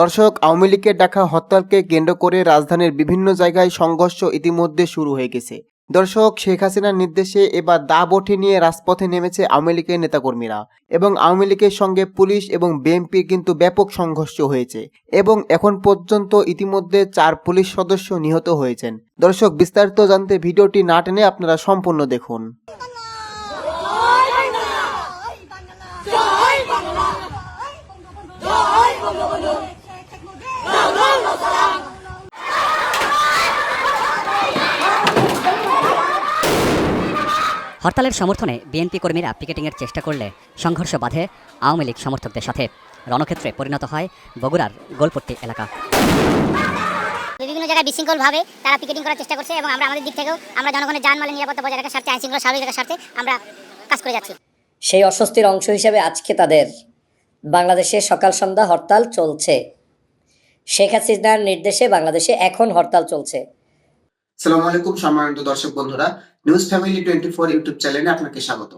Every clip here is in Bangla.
দর্শক, আওয়ামী লীগের ডাকা হরতালকে কেন্দ্র করে রাজধানীর বিভিন্ন জায়গায় সংঘর্ষ ইতিমধ্যে শুরু হয়ে গেছে। দর্শক, শেখ হাসিনার নির্দেশে এবার দা বঠে নিয়ে রাজপথে নেমেছে আওয়ামী লীগের নেতাকর্মীরা এবং আওয়ামী লীগের সঙ্গে পুলিশ এবং বিএনপির কিন্তু ব্যাপক সংঘর্ষ হয়েছে এবং এখন পর্যন্ত ইতিমধ্যে চার পুলিশ সদস্য নিহত হয়েছেন। দর্শক, বিস্তারিত জানতে ভিডিওটি না টেনে আপনারা সম্পূর্ণ দেখুন জয় বাংলা জয় বঙ্গবন্ধু লাল সালাম হরতালের সমর্থনে বিএনপি কর্মীরা পিকেটিংয়ের চেষ্টা করলে সংঘর্ষ বাধে আওয়ামী লীগ সমর্থকদের সাথে। রণক্ষেত্রে পরিণত হয় বগুড়ার গোলপট্টি এলাকা। বিভিন্ন জায়গায় বিশৃঙ্খলভাবে তারা পিকেটিং করার চেষ্টা করছে এবং আমরা আমাদের দিক থেকেও আমরা জনগণের জানমালের নিরাপত্তা বজায় রাখার স্বার্থে আইন শৃঙ্খলা স্বাভাবিক রাখার স্বার্থে আমরা কাজ করে যাচ্ছি। সেই অস্বস্তির অংশ হিসেবে আজকে তাদের বাংলাদেশে সকাল সন্ধ্যা হরতাল চলছে। শেখ হাসিনার নির্দেশে বাংলাদেশে এখন হরতাল চলছে। সালাম আলাইকুম সম্মানিত দর্শক বন্ধুরা। News family twenty four YouTube চ্যানেলে আপনাকে স্বাগত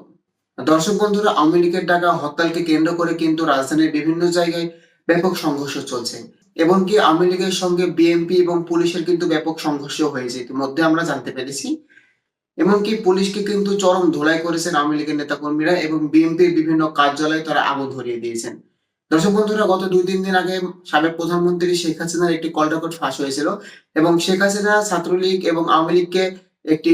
দর্শক বন্ধুরা, আওয়ামী লীগের ডাকা হরতালকে কেন্দ্র করে কিন্তু রাজধানীর বিভিন্ন জায়গায় ব্যাপক সংঘর্ষ চলছে। এমনকি আওয়ামী লীগের সঙ্গে বিএনপি এবং পুলিশের কিন্তু ব্যাপক সংঘর্ষ হয়েছে, ইতিমধ্যে আমরা জানতে পেরেছি। এমনকি পুলিশকে কিন্তু চরম ধোলাই করেছেন আওয়ামী লীগের নেতাকর্মীরা এবং বিএনপির বিভিন্ন কার্যালয়ে তারা আগুন ধরিয়ে দিয়েছেন। দর্শক বন্ধুরা, গত দুই তিন দিন আগে সাবেক প্রধানমন্ত্রী শেখ হাসিনার একটি কল রেকর্ড ফাঁস হয়েছিল এবং শেখ হাসিনা ছাত্রলীগ এবং আওয়ামী লীগকে একটি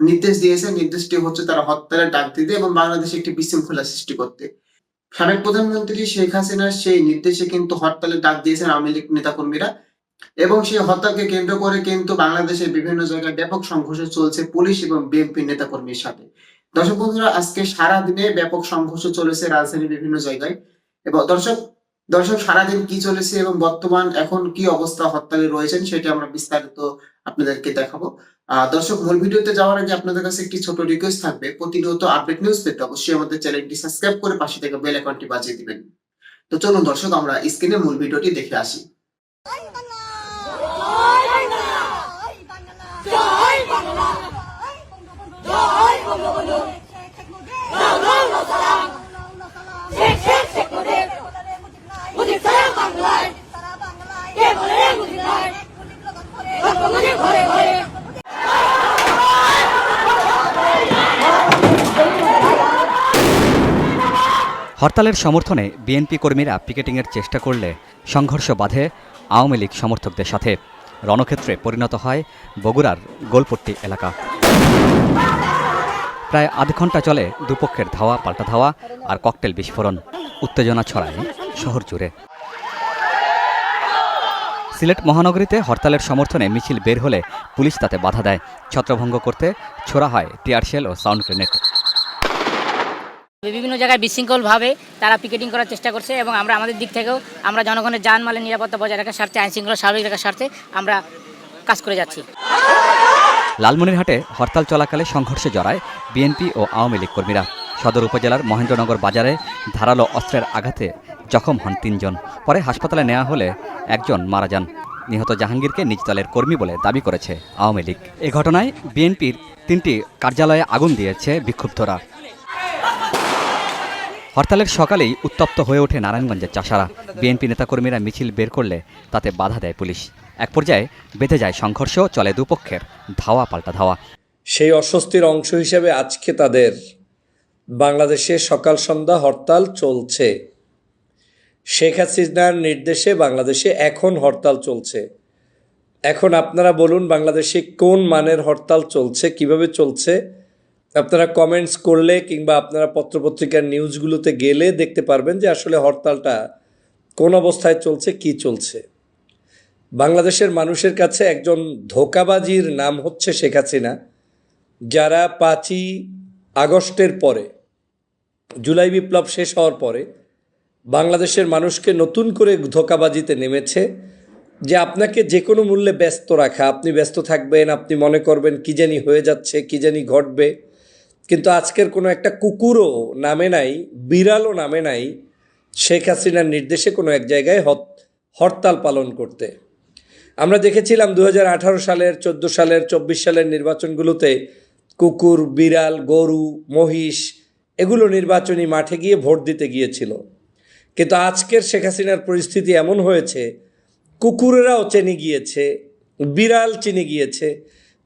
নির্দেশ দিয়েছে, নির্দেশটি হচ্ছে তারা হত্যার ডাক দিতে এবং বাংলাদেশে একটি বিশৃঙ্খলা সৃষ্টি করতে। সাবেক প্রধানমন্ত্রী শেখ হাসিনার সেই নির্দেশে কিন্তু হরতালের ডাক দিয়েছেন আওয়ামী লীগ নেতাকর্মীরা এবং সেই হরতালকে কেন্দ্র করে কিন্তু বাংলাদেশের বিভিন্ন জায়গায় ব্যাপক সংঘর্ষ চলছে পুলিশ এবং বিএনপি নেতাকর্মীর সাথে। দর্শক বন্ধুরা, আজকে সারা দিনে ব্যাপক সংঘর্ষ চলেছে রাজধানীর বিভিন্ন জায়গায়। এবং দর্শক দর্শক, সারাদিন কি চলেছে এবং বর্তমান এখন কি অবস্থা হরতালে রয়েছেন সেটা আমরা বিস্তারিত আপনাদেরকে দেখাবো। দর্শক, মূল ভিডিওতে যাওয়ার আগে আপনাদের কাছে একটি ছোট রিকোয়েস্ট থাকবে। প্রতিনিয়ত আপডেট নিউজ পেতে অবশ্যই আমাদের চ্যানেলটি সাবস্ক্রাইব করে পাশে থেকে বেল আইকনটি বাজিয়ে দিবেন। তো চলুন দর্শক, আমরা স্ক্রিনে মূল ভিডিওটি দেখে আসি। জয় বাংলা! জয় বঙ্গবন্ধু লাল সালাম শেখ শেখ শেখ মুজিব মুজিব সালাম বাংলায় কে বলে রে মুজিব নাই বঙ্গবন্ধু ঘরে ঘরে হরতালের সমর্থনে বিএনপি কর্মীরা পিকেটিংয়ের চেষ্টা করলে সংঘর্ষ বাধে আওয়ামী লীগ সমর্থকদের সাথে। রণক্ষেত্রে পরিণত হয় বগুড়ার গোলপট্টি এলাকা। প্রায় আধ ঘণ্টা চলে দুপক্ষের ধাওয়া, পাল্টা ধাওয়া আর ককটেল বিস্ফোরণ। উত্তেজনা ছড়ায় শহর জুড়ে। সিলেট মহানগরীতে হরতালের সমর্থনে মিছিল বের হলে পুলিশ তাতে বাধা দেয়। ছত্রভঙ্গ করতে ছোড়া হয় টিয়ারশেল ও সাউন্ড গ্রেনেড। বিভিন্ন জায়গায় বিশৃঙ্খলভাবে তারা পিকেটিং করার চেষ্টা করছে এবং আমরা আমাদের দিক থেকেও আমরা জনগণের জানমালের নিরাপত্তা বজায় রাখার স্বার্থে আইন শৃঙ্খলা স্বাভাবিক রাখার স্বার্থে আমরা কাজ করে যাচ্ছি। লালমনিরহাটে হরতাল চলাকালে সংঘর্ষে জড়ায় বিএনপি ও আওয়ামী লীগ কর্মীরা। সদর উপজেলার মহেন্দ্রনগর বাজারে ধারালো অস্ত্রের আঘাতে জখম হন তিনজন। পরে হাসপাতালে নেওয়া হলে একজন মারা যান। নিহত জাহাঙ্গীরকে নিজ দলের কর্মী বলে দাবি করেছে আওয়ামী লীগ। এ ঘটনায় বিএনপির তিনটি কার্যালয়ে আগুন দিয়েছে বিক্ষুব্ধরা। হরতালের সকালেই উত্তপ্ত হয়ে ওঠে নারায়ণগঞ্জের চাষারা। বিএনপি নেতাকর্মীরা মিছিল বের করলে তাতে বাধা দেয় পুলিশ। এক পর্যায়ে বেঁধে যায় সংঘর্ষ চলে দুপক্ষের, ধাওয়া পাল্টা ধাওয়া। সেই অস্বস্তির অংশ হিসেবে আজকে তাদের বাংলাদেশে সকাল সন্ধ্যা হরতাল চলছে। শেখ হাসিনার নির্দেশে বাংলাদেশে এখন হরতাল চলছে। এখন আপনারা বলুন বাংলাদেশে কোন মানের হরতাল চলছে, কীভাবে চলছে? আপনারা কমেন্টস করলে কিংবা আপনারা পত্রপত্রিকার নিউজগুলোতে গেলে দেখতে পারবেন যে আসলে হরতালটা কোন অবস্থায় চলছে, কি চলছে। বাংলাদেশের মানুষের কাছে একজন ধোকাবাজির নাম হচ্ছে শেখ হাসিনা, যারা পাঁচই আগস্টের পরে, জুলাই বিপ্লব শেষ হওয়ার পরে বাংলাদেশের মানুষকে নতুন করে ধোকাবাজিতে নেমেছে যে আপনাকে যে কোনো মূল্যে ব্যস্ত রাখা, আপনি ব্যস্ত থাকবেন, আপনি মনে করবেন কি জানি হয়ে যাচ্ছে, কি জানি ঘটবে। কিন্তু আজকের কোনো একটা কুকুরও নামে নাই, বিড়ালও নামে নাই, শেখ হাসিনার নির্দেশে কোনো এক জায়গায় হরতাল পালন করতে। আমরা দেখেছিলাম দু হাজার আঠারো সালের, চোদ্দ সালের, চব্বিশ সালের নির্বাচনগুলোতে কুকুর, বিড়াল, গরু, মহিষ এগুলো নির্বাচনী মাঠে গিয়ে ভোট দিতে গিয়েছিল। কিন্তু আজকের শেখ হাসিনার পরিস্থিতি এমন হয়েছে, কুকুরেরাও চেনে গিয়েছে, বিড়াল চিনে গিয়েছে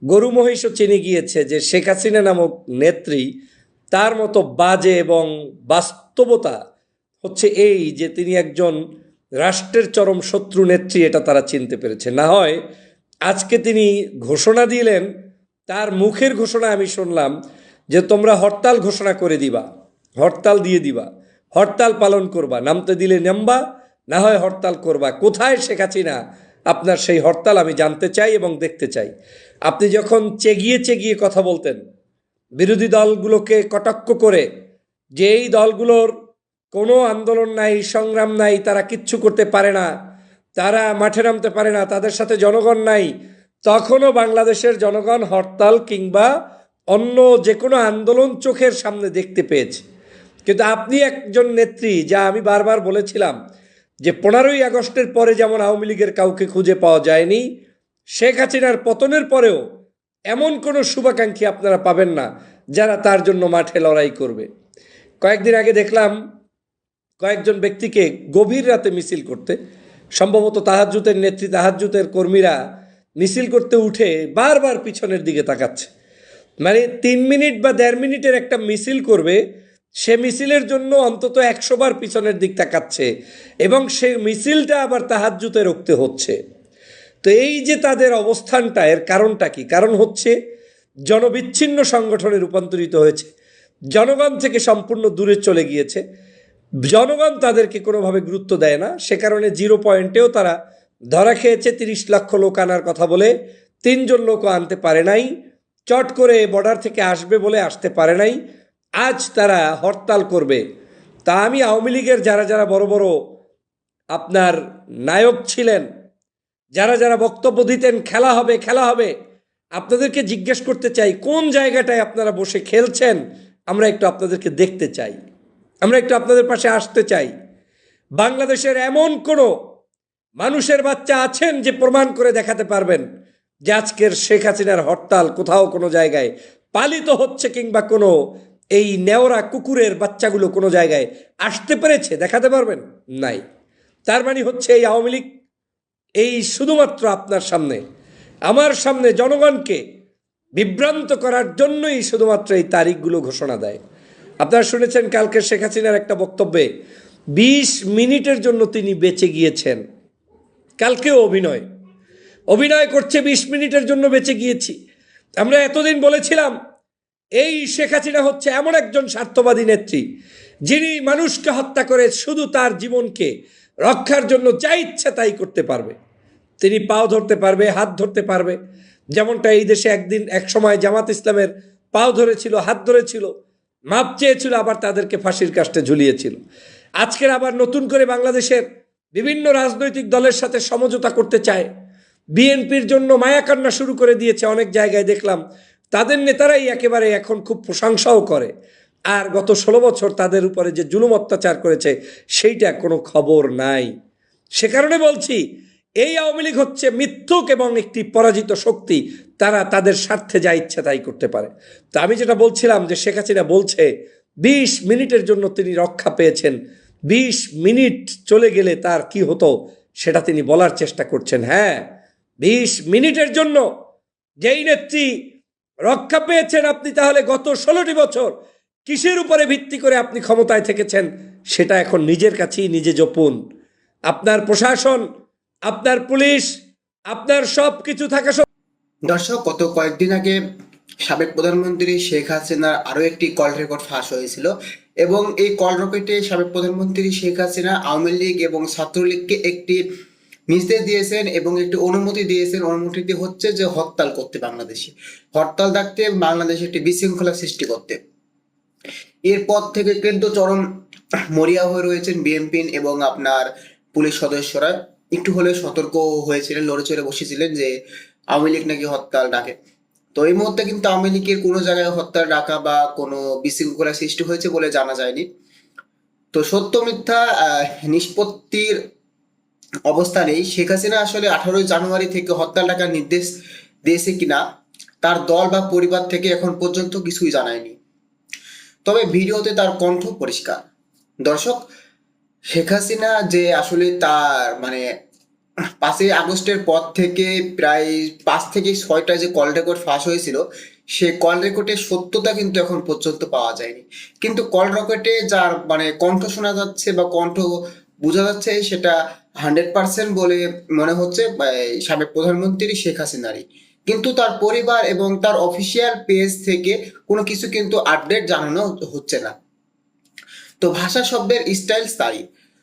গরু মহিষও চিনে গিয়েছে যে শেখ হাসিনা নামক নেত্রী তার মতো বাজে এবং বাস্তবতা হচ্ছে এই যে তিনি একজন রাষ্ট্রের চরম শত্রু নেত্রী, এটা তারা চিনতে পেরেছে। না হয় আজকে তিনি ঘোষণা দিলেন, তার মুখের ঘোষণা আমি শুনলাম যে তোমরা হরতাল ঘোষণা করে দিবা, হরতাল দিয়ে দিবা, হরতাল পালন করবা, নামতে দিলে নামবা, না হয় হরতাল করবা। কোথায় শেখ হাসিনা? আপনার সেই হরতাল আমি জানতে চাই এবং দেখতে চাই। আপনি যখন চেগিয়ে চেগিয়ে কথা বলতেন, বিরোধী দলগুলোকে কটাক্ষ করে যে এই দলগুলোর কোনো আন্দোলন নাই, সংগ্রাম নাই, তারা কিচ্ছু করতে পারে না, তারা মাঠে নামতে পারে না, তাদের সাথে জনগণ নাই, তখনও বাংলাদেশের জনগণ হরতাল কিংবা অন্য যে কোনো আন্দোলন চোখের সামনে দেখতে পেয়েছে। কিন্তু আপনি একজন নেত্রী, যা আমি বারবার বলেছিলাম যে পনেরোই আগস্টের পরে যেমন আওয়ামী লীগের কাউকে খুঁজে পাওয়া যায়নি, শেখ হাসিনার পতনের পরেও এমন কোনো শুভাকাঙ্ক্ষী আপনারা পাবেন না যারা তার জন্য মাঠে লড়াই করবে। কয়েকদিন আগে দেখলাম কয়েকজন ব্যক্তিকে গভীর রাতে মিছিল করতে, সম্ভবত তাহাজ্জুতের নেত্রী তাহাজ্জুতের কর্মীরা মিছিল করতে উঠে বারবার পিছনের দিকে তাকাচ্ছে। মানে তিন মিনিট বা দেড় মিনিটের একটা মিছিল করবে সে মিছিলের জন্য অন্তত একশো বার পিছনের দিক তাকাচ্ছে এবং সে মিছিলটা আবার তাহাজ্জুতে রুখতে হচ্ছে। তো এই যে তাদের অবস্থানটা, এর কারণটা কি? কারণ হচ্ছে জনবিচ্ছিন্ন সংগঠনে রূপান্তরিত হয়েছে। জনগণ থেকে সম্পূর্ণ দূরে চলে গিয়েছে। জনগণ তাদেরকে কোনোভাবে গুরুত্ব দেয় না। সে কারণে জিরো পয়েন্টেও তারা ধরা খেয়েছে। তিরিশ লক্ষ লোক আনার কথা বলে তিনজন লোকও আনতে পারে নাই। চট করে বর্ডার থেকে আসবে বলে আসতে পারে নাই। আজ তারা হরতাল করবে। তা আমি আওয়ামী লীগের যারা যারা বড় বড় আপনার নায়ক ছিলেন, যারা যারা বক্তব্য দিতেন, খেলা হবে খেলা হবে, আপনাদেরকে জিজ্ঞেস করতে চাই, কোন জায়গাটায় আপনারা বসে খেলছেন, আমরা একটু আপনাদেরকে দেখতে চাই। আমরা একটু আপনাদের পাশে আসতে চাই। বাংলাদেশের এমন কোনো মানুষের বাচ্চা আছেন যে প্রমাণ করে দেখাতে পারবেন যে আজকের শেখ হাসিনার হরতাল কোথাও কোনো জায়গায় পালিত হচ্ছে কিংবা কোনো এই নেওরা কুকুরের বাচ্চাগুলো কোনো জায়গায় আসতে পেরেছে, দেখাতে পারবেন? নাই। তার মানে হচ্ছে এই আওয়ামী লীগ, এই শুধুমাত্র আপনার সামনে। আমার সামনে জনগণকে বিভ্রান্ত করার জন্যই শুধুমাত্র এই তারিখগুলো ঘোষণা দেয়। আপনারা শুনেছেন কালকে শেখ হাসিনার একটা বক্তব্যে, বিশ মিনিটের জন্য তিনি বেঁচে গিয়েছেন। কালকেও অভিনয়। অভিনয় করছে বিশ মিনিটের জন্য বেঁচে গিয়েছি। আমরা এতদিন বলেছিলাম এই শেখ হাসিনা হচ্ছে এমন একজন স্বার্থবাদী নেত্রী, যিনি মানুষকে হত্যা করে শুধু তার জীবনকে রক্ষার জন্য যা ইচ্ছা তাই করতে পারবে। তিনি পাও ধরতে পারবে, হাত ধরতে পারবে। যেমনটা এই দেশে একদিন, এক সময় জামাত ইসলামের পাও ধরেছিল, হাত ধরেছিল, মাপ চেয়েছিল, আবার তাদেরকে ফাঁসির কাস্টে ঝুলিয়েছিল। আজকের আবার নতুন করে বাংলাদেশের বিভিন্ন রাজনৈতিক দলের সাথে সমঝোতা করতে চায়। বিএনপির জন্য মায়াকান্না শুরু করে দিয়েছে অনেক জায়গায়, দেখলাম তাদের নেতারাই একেবারে এখন খুব প্রশংসাও করে। আর গত ষোলো বছর তাদের উপরে যে জুলুম অত্যাচার করেছে, সেইটা কোনো খবর নাই। সে কারণে বলছি, এই আওয়ামী লীগ হচ্ছে মিথ্যুক এবং একটি পরাজিত শক্তি। তারা তাদের স্বার্থে যা ইচ্ছা তাই করতে পারে। তো আমি যেটা বলছিলাম যে শেখ হাসিনা বলছে, বিশ মিনিটের জন্য তিনি রক্ষা পেয়েছেন। বিশ মিনিট চলে গেলে তার কি হতো, সেটা তিনি বলার চেষ্টা করছেন। হ্যাঁ বিশ মিনিটের জন্য যেই নেত্রী রক্ষা পেয়েছেন আপনি তাহলে গত ষোলোটি বছর। কিসের উপরে ভিত্তি করে আপনি ক্ষমতায় থেকেছেন? সেটা এখন নিজের কাছেই নিজে জপুন। আপনার প্রশাসন, আপনার পুলিশ, আপনার সব কিছু থাকা সত্ত্বেও দর্শক, গত কয়েকদিন আগে সাবেক প্রধানমন্ত্রী শেখ হাসিনার আরও একটি কল রেকর্ড ফাঁস হয়েছিল এবং এই কল রেকর্ডে সাবেক প্রধানমন্ত্রী শেখ হাসিনা আওয়ামী লীগ এবং ছাত্রলীগকে একটি নির্দেশ দিয়েছেন এবং একটি অনুমতি দিয়েছেন। অনুমতিটি হচ্ছে যে হরতাল করতে বাংলাদেশে। হরতাল ডাকতে বাংলাদেশে একটি বিশৃঙ্খলা সৃষ্টি করতে। এরপর থেকে কিন্তু চরম মরিয়া হয়ে রয়েছেন বিএনপি এবং আপনার পুলিশ সদস্যরা। একটু হলে সতর্ক হয়েছিলেন লড়ে চড়ে বসেছিলেন যে আওয়ামী লীগ নাকি হরতাল ডাকে। তো এই মুহূর্তে কিন্তু আওয়ামী লীগের কোনো জায়গায় হরতাল ডাকা বা কোনো বিশৃঙ্খলা সৃষ্টি হয়েছে বলে জানা যায়নি। তো সত্য মিথ্যা আহ, নিষ্পত্তির অবস্থানেই শেখ হাসিনা আসলে আঠারোই জানুয়ারি থেকে হরতাল ডাকার নির্দেশ দিয়েছে কিনা, তার দল বা পরিবার থেকে এখন পর্যন্ত কিছুই জানায়নি। তবে ভিডিওতে তার কণ্ঠ পরিষ্কার। দর্শক, শেখ হাসিনা যে আসলে তার মানে পাঁচই আগস্টের পর থেকে প্রায় পাঁচ থেকে ছয়টা যে কল রেকর্ড ফাঁস হয়েছিল, সে কল রেকর্ডের সত্যতা কিন্তু এখন পর্যন্ত পাওয়া যায়নি। কিন্তু কল রেকর্ডে যার মানে কণ্ঠ শোনা যাচ্ছে বা কণ্ঠ বোঝা যাচ্ছে সেটা হান্ড্রেড পার্সেন্ট বলে মনে হচ্ছে সাবেক প্রধানমন্ত্রী শেখ হাসিনারই। কিন্তু তার পরিবার এবং তার অফিসিয়াল পেজ থেকে কোনো কিছু কিন্তু আপডেট জানানো হচ্ছে না। তো ভাষা শব্দের স্টাইল তাই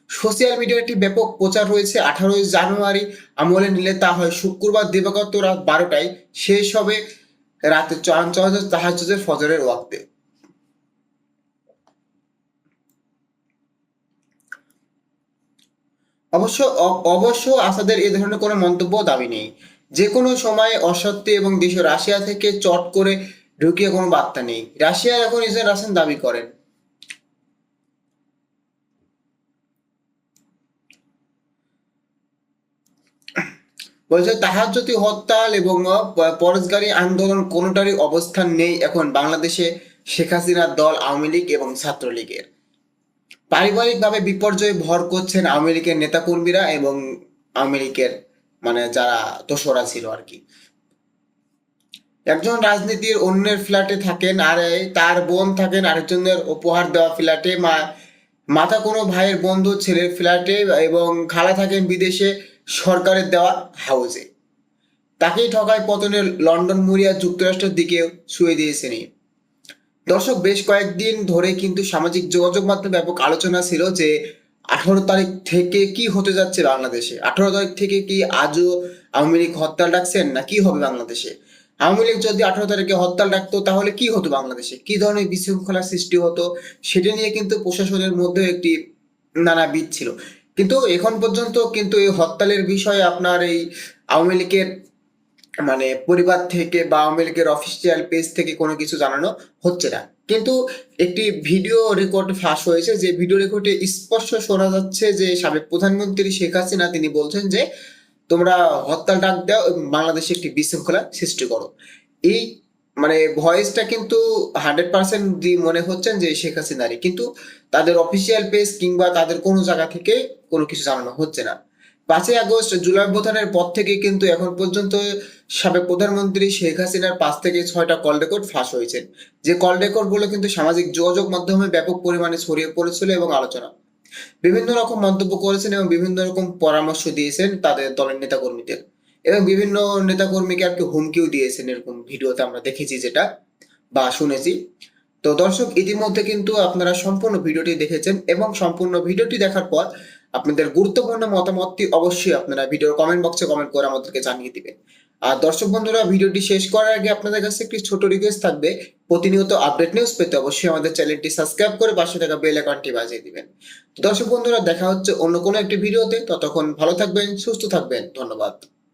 সোশ্যাল মিডিয়ায় একটি ব্যাপক প্রচার রয়েছে আঠারোই জানুয়ারি, আমলে নিলে তা হয় শুক্রবার দিবাগত রাত বারোটায়। শেষ হবে রাতে চঞ্চল তাহাজের ফজরের ওয়াক্তে। অবশ্য অবশ্য আসাদের এ ধরনের কোনো মন্তব্য দাবি নেই। যে কোনো সময় অসত্য এবং দেশীয় রাশিয়া থেকে চট করে ঢুকিয়ে কোনো বার্তা নেই। রাশিয়া এখন ইসরায়েল রাসেন দাবি করেন। বলছে তাহাজ্জতি হরতাল এবং প- আন্দোলন কোনোটারই অবস্থান নেই এখন বাংলাদেশে শেখ হাসিনার দল, আওয়ামী লীগ এবং ছাত্রলীগের। পারিবারিকভাবে বিপর্যয়ে ভর করছেন লীগের নেতাকর্মীরা এবং লীগের মানে যারা দোসরা ছিল আর কি একজন রাজনীতির অন্যের ফ্ল্যাটে থাকেন, আর তার বোন থাকেন, আরেকজনের উপহার দেওয়া ফ্ল্যাটে মা, মাতা কোনো ভাইয়ের বন্ধু, ছেলের ফ্ল্যাটে এবং খালা থাকেন বিদেশে সরকারের দেওয়া হাউসে তাকেই ঠকায় পতনের লন্ডন মুরিয়া যুক্তরাষ্ট্রের দিকে শুয়ে দিয়েছেন। দর্শক, বেশ কয়েকদিন ধরে কিন্তু সামাজিক যোগাযোগ মাধ্যমে ব্যাপক আলোচনা ছিল যে আঠারো তারিখ থেকে কি হতে যাচ্ছে বাংলাদেশে? আঠারো তারিখ থেকে কি আজও আওয়ামী লীগ হরতাল ডাকছেন না কি হবে বাংলাদেশে? আওয়ামী লীগ যদি আঠারো তারিখে হরতাল ডাকতো, তাহলে কি হতো বাংলাদেশে? কি ধরনের বিশৃঙ্খলার সৃষ্টি হতো? সেটা নিয়ে কিন্তু প্রশাসনের মধ্যে একটি নানা বিদ ছিল কিন্তু এখন পর্যন্ত কিন্তু এই হরতালের বিষয়ে আপনার এই আওয়ামী লীগের মানে পরিবার থেকে বা আওয়ামী লীগের অফিসিয়াল পেজ থেকে কোনো কিছু জানানো হচ্ছে না। কিন্তু একটি ভিডিও রেকর্ড ফাঁস হয়েছে যে ভিডিও রেকর্ডে স্পষ্ট শোনা যাচ্ছে যে সাবেক প্রধানমন্ত্রী শেখ হাসিনা তিনি বলছেন যে, তোমরা হরতাল ডাক দাও বাংলাদেশে একটি বিশৃঙ্খলা সৃষ্টি করো। এই মানে ভয়েসটা কিন্তু হান্ড্রেড পার্সেন্ট মনে হচ্ছেন যে শেখ হাসিনারই। কিন্তু তাদের অফিসিয়াল পেজ কিংবা তাদের কোনো জায়গা থেকে কোনো কিছু জানানো হচ্ছে না। পাঁচই আগস্ট জুলাই অভ্যুত্থানের পর থেকে কিন্তু এখন পর্যন্ত সাবেক প্রধানমন্ত্রী শেখ হাসিনার পাঁচ থেকে ছয়টা কল রেকর্ড ফাঁস হয়েছে। যে কল রেকর্ডগুলো কিন্তু সামাজিক যোগাযোগ মাধ্যমে ব্যাপক পরিমাণে ছড়িয়ে পড়েছিল এবং আলোচনা। বিভিন্ন রকম মন্তব্য করেছেন এবং বিভিন্ন রকম পরামর্শ দিয়েছেন তাদের দলের নেতাকর্মীদের। এবং বিভিন্ন নেতাকর্মীকে আর কি হুমকিও দিয়েছেন এরকম ভিডিওতে আমরা দেখেছি যেটা বা শুনেছি। তো দর্শক, ইতিমধ্যে কিন্তু আপনারা সম্পূর্ণ ভিডিওটি দেখেছেন এবং সম্পূর্ণ ভিডিওটি দেখার পর আপনাদের গুরুত্বপূর্ণ মতামতটি অবশ্যই আপনারা ভিডিওর কমেন্ট বক্সে কমেন্ট করে আমাদেরকে জানিয়ে দিবেন। আর দর্শক বন্ধুরা, ভিডিওটি শেষ করার আগে আপনাদের কাছে একটি ছোট রিকোয়েস্ট থাকবে। প্রতিনিয়ত আপডেট নিউজ পেতে অবশ্যই আমাদের চ্যানেলটি সাবস্ক্রাইব করে পাশে থাকা বেল আইকনটি বাজিয়ে দিবেন। দর্শক বন্ধুরা, দেখা হচ্ছে অন্য কোনো একটি ভিডিওতে। ততক্ষণ ভালো থাকবেন, সুস্থ থাকবেন। ধন্যবাদ।